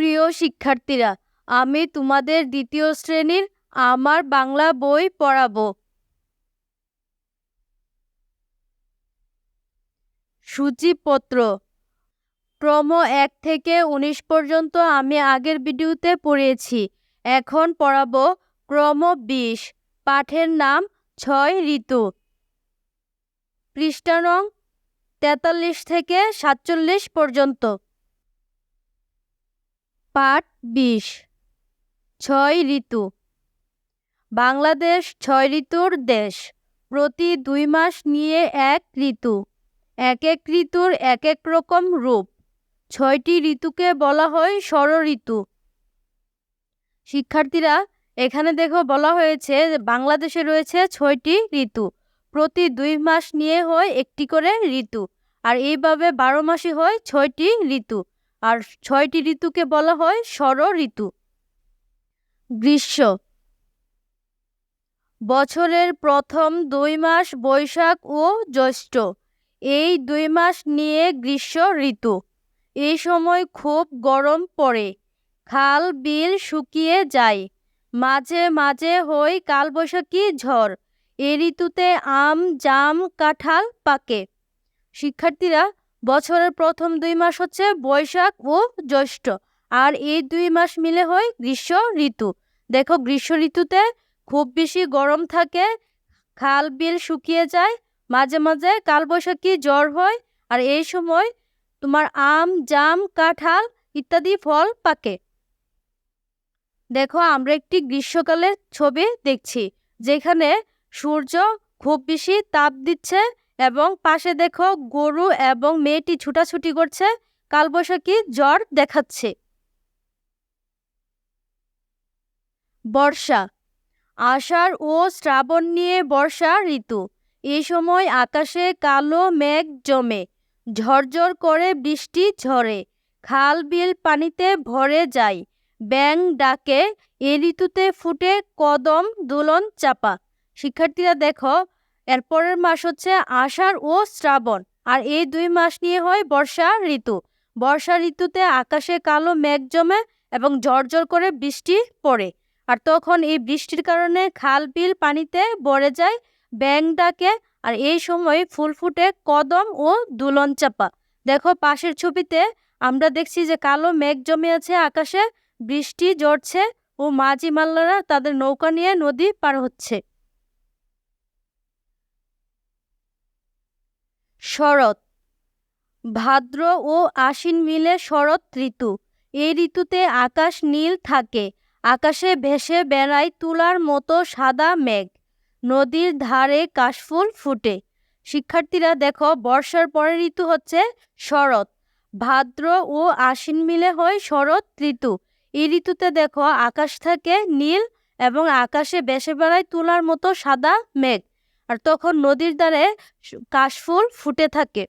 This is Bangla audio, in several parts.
প্রিয় শিক্ষার্থীরা, আমি তোমাদের দ্বিতীয় শ্রেণির আমার বাংলা বই পড়াবো। সূচিপত্র। ক্রম এক থেকে উনিশ পর্যন্ত আমি আগের ভিডিওতে পড়িয়েছি। এখন পড়াবো ক্রম বিশ। পাঠের নাম ছয় ঋতু। পৃষ্ঠা নং তেতাল্লিশ থেকে সাতচল্লিশ পর্যন্ত। পাঠ বিশ। ছয় ঋতু। বাংলাদেশ ছয় ঋতুর দেশ। প্রতি দুই মাস নিয়ে এক ঋতু। এক এক ঋতুর এক এক রকম রূপ। ছয়টি ঋতুকে বলা হয় ষড় ঋতু। শিক্ষার্থীরা, এখানে দেখো বলা হয়েছে বাংলাদেশে রয়েছে ছয়টি ঋতু। প্রতি দুই মাস নিয়ে হয় একটি করে ঋতু। আর এইভাবে বারো মাসে হয় ছয়টি ঋতু। আর ছয়টি ঋতুকে বলা হয় ষড় ঋতু। গ্রীষ্ম। বছরের প্রথম দুই মাস বৈশাখ ও জ্যৈষ্ঠ। এই দুই মাস নিয়ে গ্রীষ্ম ঋতু। এই সময় খুব গরম পড়ে। খাল বিল শুকিয়ে যায়। মাঝে মাঝে হয় কালবৈশাখী ঝড়। এ ঋতুতে আম, জাম, কাঁঠাল পাকে। শিক্ষার্থীরা বছরের প্রথম দুই মাস হচ্ছে বৈশাখ ও জ্যৈষ্ঠ, আর এই দুই মাস মিলে হয় গ্রীষ্ম ঋতু। দেখো, গ্রীষ্ম ঋতুতে খুব বেশি গরম থাকে, খাল বিল শুকিয়ে যায়, মাঝে মাঝে কালবৈশাখী জ্বর হয়, আর এই সময় তোমার আম, জাম, কাঁঠাল ইত্যাদি ফল পাকে। দেখো, আমরা একটি গ্রীষ্মকালের ছবি দেখছি, যেখানে সূর্য খুব বেশি তাপ দিচ্ছে এবং পাশে দেখো গরু এবং মেয়েটি ছুটাছুটি করছে, কালবৈশাখী জ্বর দেখাচ্ছে। বর্ষা, আষাঢ় ও শ্রাবণ নিয়ে বর্ষা ঋতু। এই সময় আকাশে কালো মেঘ জমে, ঝরঝর করে বৃষ্টি ঝরে। খাল বিল পানিতে ভরে যায় ব্যাং ডাকে, এ ঋতুতে ফুটে কদম দোলন চাপা। শিক্ষার্থীরা দেখো এরপরের মাস হচ্ছে আষাঢ় ও শ্রাবণ, আর এই দুই মাস নিয়ে হয় বর্ষা ঋতু। বর্ষা ঋতুতে আকাশে কালো মেঘ জমে এবং ঝরঝর করে বৃষ্টি পড়ে। আর তখন এই বৃষ্টির কারণে খাল বিল পানিতে ভরে যায় ব্যাং ডাকে, আর এই সময় ফুল ফুটে কদম ও দুলন চাপা। দেখো পাশের ছবিতে আমরা দেখছি যে কালো মেঘ জমে আছে আকাশে, বৃষ্টি ঝরছে ও মাঝি মাল্লারা তাদের নৌকা নিয়ে নদী পার হচ্ছে। শরৎ। ভাদ্র ও আশ্বিন মিলে শরৎ ঋতু। এই ঋতুতে আকাশ নীল থাকে। আকাশে ভেসে বেড়ায় তুলার মতো সাদা মেঘ। নদীর ধারে কাশফুল ফুটে। শিক্ষার্থীরা, দেখো, বর্ষার পরের ঋতু হচ্ছে শরৎ। ভাদ্র ও আশ্বিন মিলে হয় শরৎ ঋতু। এই ঋতুতে, দেখো, আকাশ থাকে নীল এবং আকাশে বেসে বেড়ায় তুলার মতো সাদা মেঘ। আর তখন নদীর দ্বারে কাশফুল ফুটে থাকে।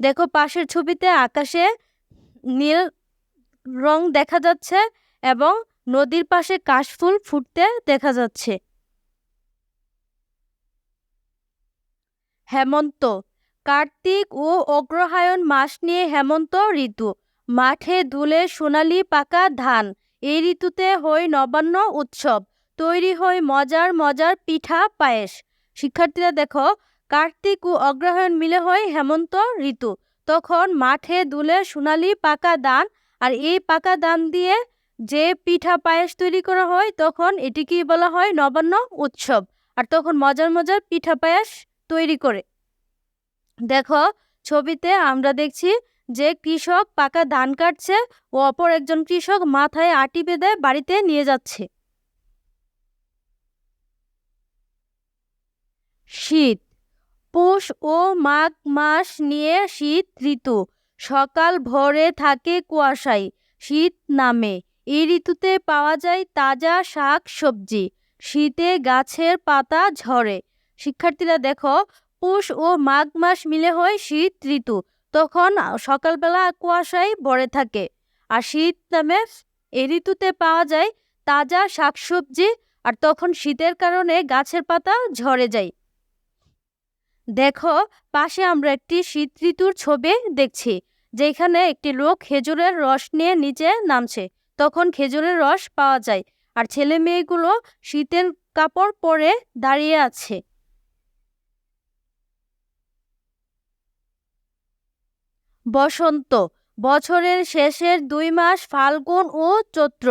দেখো পাশের ছবিতে আকাশে নীল রং দেখা যাচ্ছে এবং নদীর পাশে কাশফুল ফুটতে দেখা যাচ্ছে। হেমন্ত, কার্তিক ও অগ্রহায়ণ মাস নিয়ে হেমন্ত ঋতু। মাঠে দুলে সোনালি পাকা ধান, এই ঋতুতে হয় নবান্ন উৎসব। তৈরি হয় মজার মজার পিঠা পায়েস। শিক্ষার্থীরা দেখো, কার্তিক ও অগ্রহায়ণ মিলে হয় হেমন্ত, ঋতু। তখন মাঠে দুলে সোনালি পাকা দান আর এই পাকা দান দিয়ে যে পিঠা পায়েস তৈরি করা হয়, তখন এটিকেই বলা হয় নবান্ন উৎসব। আর তখন মজার মজার পিঠা পায়েস তৈরি করে। দেখো, ছবিতে আমরা দেখছি যে কৃষক পাকা ধান কাটছে ও অপর একজন কৃষক মাথায় আটি বেঁধে বাড়িতে নিয়ে যাচ্ছে। শীত। পৌষ ও মাঘ মাস নিয়ে শীত ঋতু। সকাল ভোরে থাকে কুয়াশায়, শীত নামে। এই ঋতুতে পাওয়া যায় তাজা শাক সবজি। শীতে গাছের পাতা ঝরে। শিক্ষার্থীরা দেখো, পৌষ ও মাঘ মাস মিলে হয় শীত ঋতু। তখন সকালবেলা কুয়াশায় ভরে থাকে। আর শীত নামে এই ঋতুতে পাওয়া যায় তাজা শাকসবজি আর তখন শীতের কারণে গাছের পাতা ঝরে যায়। দেখো, পাশে আমরা একটি শীত ঋতুর ছবি দেখছি, যেখানে একটি লোক খেজুরের রস নিয়ে নিচে নামছে। তখন খেজুরের রস পাওয়া যায় আর ছেলে মেয়েগুলো শীতের কাপড় পরে দাঁড়িয়ে আছে। বসন্ত, বছরের শেষের দুই মাস ফাল্গুন ও চৈত্র।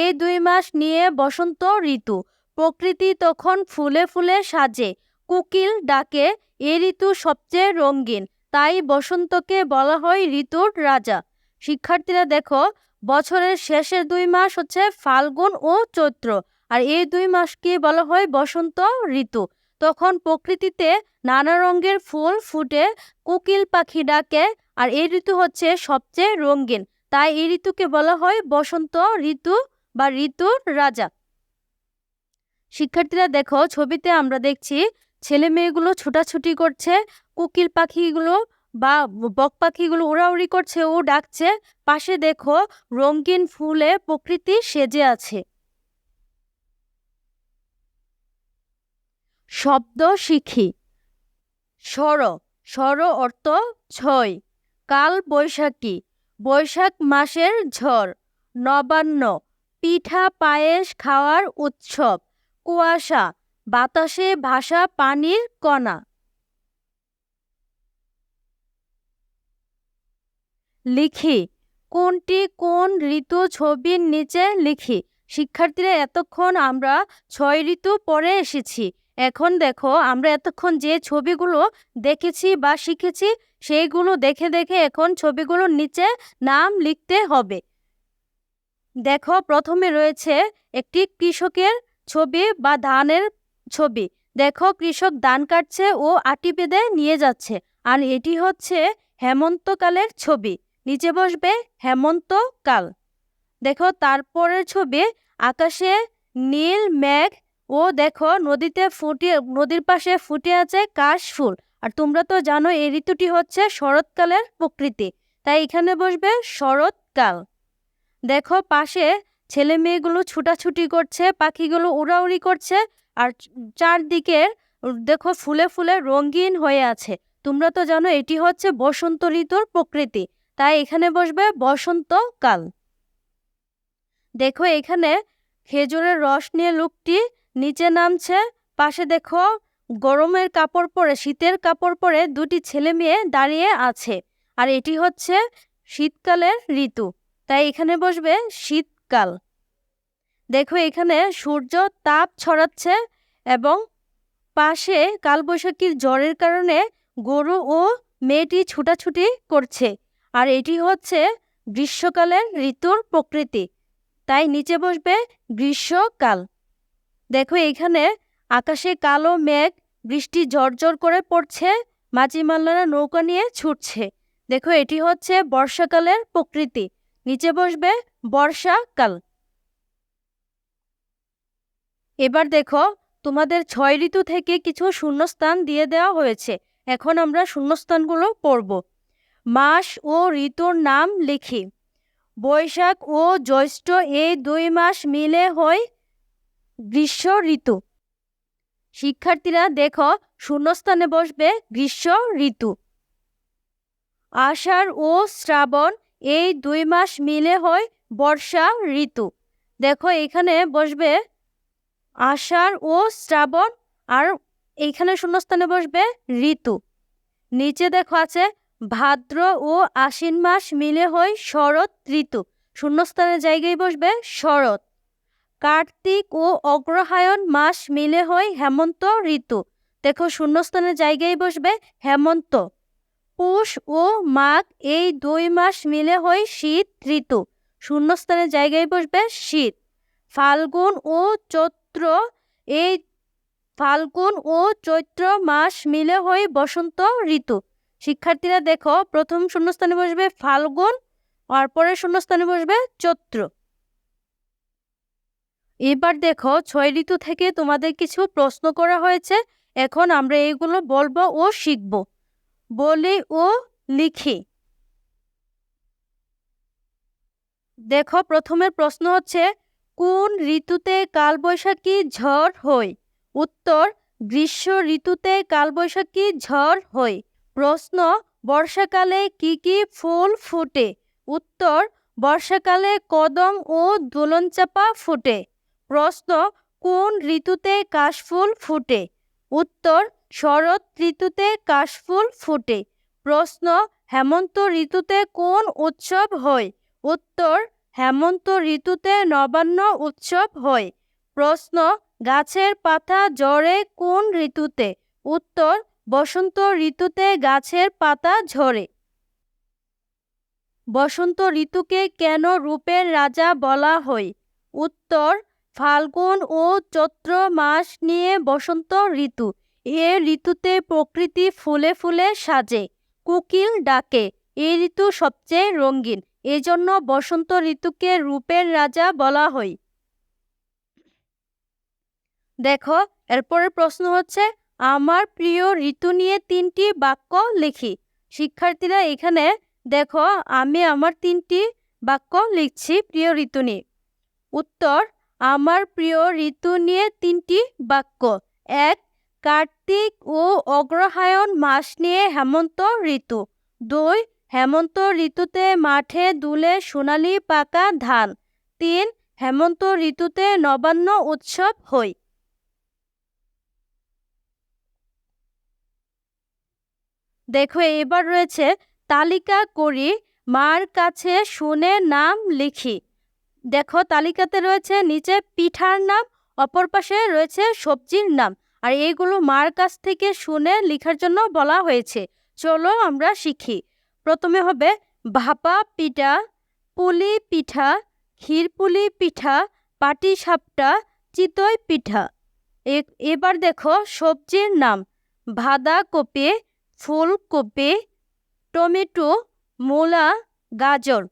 এই দুই মাস নিয়ে বসন্ত ঋতু। প্রকৃতি তখন ফুলে ফুলে সাজে। কুকিল ডাকে, এ ঋতু সবচেয়ে রঙিন, তাই বসন্তকে বলা হয় ঋতুর রাজা। শিক্ষার্থীরা, দেখো, বছরের শেষের দুই মাস হচ্ছে ফাল্গুন ও চৈত্র, আর এই দুই মাসকে বলা হয় বসন্ত ঋতু। তখন প্রকৃতিতে নানা রঙের ফুল ফুটে কোকিল পাখি ডাকে, আর এই ঋতু হচ্ছে সবচেয়ে রঙিন, তাই এই ঋতুকে বলা হয় বসন্ত ঋতু বা ঋতুর রাজা। শিক্ষার্থীরা, দেখো, ছবিতে আমরা দেখছি ছেলে মেয়েগুলো ছোটাছুটি করছে, কোকিল পাখিগুলো বা বক পাখিগুলো উড়াউড়ি করছে, ও ডাকছে, পাশে দেখো, রঙিন ফুলে প্রকৃতি সেজে আছে। শব্দ শিখি। স্বর স্বর অর্থ ছয়। কাল বৈশাখী, বৈশাখ মাসের ঝড়। নবান্ন, পিঠা পায়েস খাওয়ার উৎসব। কুয়াশা বাতাসে ভাসা পানির কণা। লিখি, কোনটি কোন ঋতু ছবির নিচে লিখি, শিক্ষার্থীরা এতক্ষণ আমরা ছয় ঋতু পরে এসেছি, এখন দেখো আমরা এতক্ষণ যে ছবিগুলো দেখেছি বা শিখেছি, সেইগুলো দেখে দেখে এখন ছবিগুলোর নিচে নাম লিখতে হবে। দেখো, প্রথমে রয়েছে একটি কৃষকের ছবি বা ধানের ছবি। দেখো, কৃষক ধান কাটছে ও আটি বেঁধে নিয়ে যাচ্ছে। আর এটি হচ্ছে হেমন্তকালের ছবি। নিচে বসবে হেমন্তকাল। দেখো, তারপরের ছবি, আকাশে নীল মেঘ ও দেখো, নদীতে ফুটে, নদীর পাশে ফুটে আছে কাশ ফুল। আর তোমরা তো জানো, এই ঋতুটি হচ্ছে শরৎকালের প্রকৃতি। তাই এখানে বসবে শরৎকাল। দেখো, পাশে ছেলে মেয়েগুলো ছুটাছুটি করছে, পাখিগুলো উড়াউড়ি করছে, আর চারদিকে দেখো ফুলে ফুলে রঙিন হয়ে আছে। তোমরা তো জানো এটি হচ্ছে বসন্ত ঋতুর প্রকৃতি, তাই এখানে বসবে বসন্তকাল দেখো এখানে খেজুরের রস নিয়ে লোকটি নিচে নামছে, পাশে দেখো গরমের কাপড় পরে, শীতের কাপড় পরে দুটি ছেলে মেয়ে দাঁড়িয়ে আছে। আর এটি হচ্ছে শীতকালের ঋতু, তাই এখানে বসবে শীতকাল। দেখো এখানে সূর্য তাপ ছড়াচ্ছে এবং পাশে কালবৈশাখীর জ্বরের কারণে গরু ও মেয়েটি ছুটাছুটি করছে। আর এটি হচ্ছে গ্রীষ্মকালের ঋতুর প্রকৃতি। তাই নিচে বসবে গ্রীষ্মকাল। দেখো এখানে আকাশে কালো মেঘ, বৃষ্টি ঝরঝর করে পড়ছে, মাঝি মাল্লারা নৌকা নিয়ে ছুটছে। দেখো এটি হচ্ছে বর্ষাকালের প্রকৃতি। নিচে বসবে বর্ষাকাল এবার দেখো, তোমাদের ছয় ঋতু থেকে কিছু শূন্যস্থান দিয়ে দেওয়া হয়েছে। এখন আমরা শূন্যস্থানগুলো পড়ব। মাস ও ঋতুর নাম লিখি। বৈশাখ ও জ্যৈষ্ঠ এই দুই মাস মিলে হয় গ্রীষ্ম ঋতু। শিক্ষার্থীরা দেখো, শূন্যস্থানে বসবে গ্রীষ্ম ঋতু। আষাঢ় ও শ্রাবণ এই দুই মাস মিলে হয় বর্ষা ঋতু। দেখো, এখানে বসবে আষাঢ় ও শ্রাবণ আর এইখানে শূন্যস্থানে বসবে ঋতু। নিচে দেখো আছে ভাদ্র ও আশ্বিন মাস মিলে হয় শরৎ ঋতু। শূন্যস্থানের জায়গায় বসবে শরৎ। কার্তিক ও অগ্রহায়ণ মাস মিলে হয় হেমন্ত ঋতু। দেখো, শূন্যস্থানের জায়গায় বসবে হেমন্ত। পুষ ও মাঘ এই দুই মাস মিলে হয় শীত ঋতু। শূন্যস্থানের জায়গায় বসবে শীত। ফাল্গুন ও চৈত্র এই ফাল্গুন ও চৈত্র মাস মিলে হয়ে বসন্ত ঋতু। শিক্ষার্থীরা দেখো, প্রথম শূন্যস্থানে বসবে ফাল্গুন আর পরের শূন্যস্থানে বসবে চৈত্র। এবার দেখো, ছয় ঋতু থেকে তোমাদের কিছু প্রশ্ন করা হয়েছে। এখন আমরা এইগুলো বলব ও শিখব। বলি ও লিখি। দেখো, প্রথমের প্রশ্ন হচ্ছে, কোন ঋতুতে কালবৈশাখী ঝড় হয়? উত্তর, গ্রীষ্ম ঋতুতে কালবৈশাখী ঝড় হয়। প্রশ্ন, বর্ষাকালে কি কি ফুল ফুটে? উত্তর, বর্ষাকালে কদম ও দোলনচাপা ফুটে। প্রশ্ন, কোন ঋতুতে কাশফুল ফোটে? উত্তর, শরৎ ঋতুতে কাশফুল ফোটে। প্রশ্ন, হেমন্ত ঋতুতে কোন উৎসব হয়? উত্তর হেমন্ত ঋতুতে নবান্ন উৎসব হয়। প্রশ্ন, গাছের পাতা ঝরে কোন ঋতুতে? উত্তর, বসন্ত ঋতুতে গাছের পাতা ঝরে। বসন্ত ঋতুকে কেন রূপের রাজা বলা হয়? উত্তর, ফাল্গুন ও চৈত্র মাস নিয়ে বসন্ত ঋতু। এ ঋতুতে প্রকৃতি ফুলে ফুলে সাজে, কুকিল ডাকে। এই ঋতু সবচেয়ে রঙিন। এজন্য বসন্ত ঋতুকে রূপের রাজা বলা হয়। দেখো, এরপরের প্রশ্ন হচ্ছে, আমার প্রিয় ঋতু নিয়ে তিনটি বাক্য লিখি। শিক্ষার্থীরা এখানে, দেখো, আমি আমার তিনটি বাক্য লিখছি প্রিয় ঋতু নিয়ে। উত্তর, আমার প্রিয় ঋতু নিয়ে তিনটি বাক্য। এক, কার্তিক ও অগ্রহায়ণ মাস নিয়ে হেমন্ত ঋতু। দুই হেমন্ত ঋতুতে মাঠে দুলে সোনালি পাকা ধান। তিন, হেমন্ত ঋতুতে নবান্ন উৎসব হয় দেখো এবার রয়েছে তালিকা করি, মার কাছে শুনে নাম লিখি। দেখো, তালিকাতে রয়েছে নিচে পিঠার নাম, অপর পাশে রয়েছে সবজির নাম। আর এইগুলো মার কাছ থেকে শুনে লিখার জন্য বলা হয়েছে। চলো আমরা শিখি। প্রথমে হবে ভাপা পিঠা, পুলি পিঠা, ক্ষীরপুলি পিঠা পাটি সাপটা চিতই পিঠা। এবার দেখো সবজির নাম। বাঁধাকপি ফুলকপি টমেটো, মূলা, গাজর।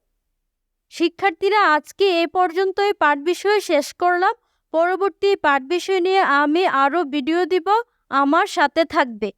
শিক্ষার্থীরা, আজকে এ পর্যন্তই পাঠ বিষয় শেষ করলাম। পরবর্তী পাঠ বিষয় নিয়ে আমি আরও ভিডিও দিব। আমার সাথে থাকবে।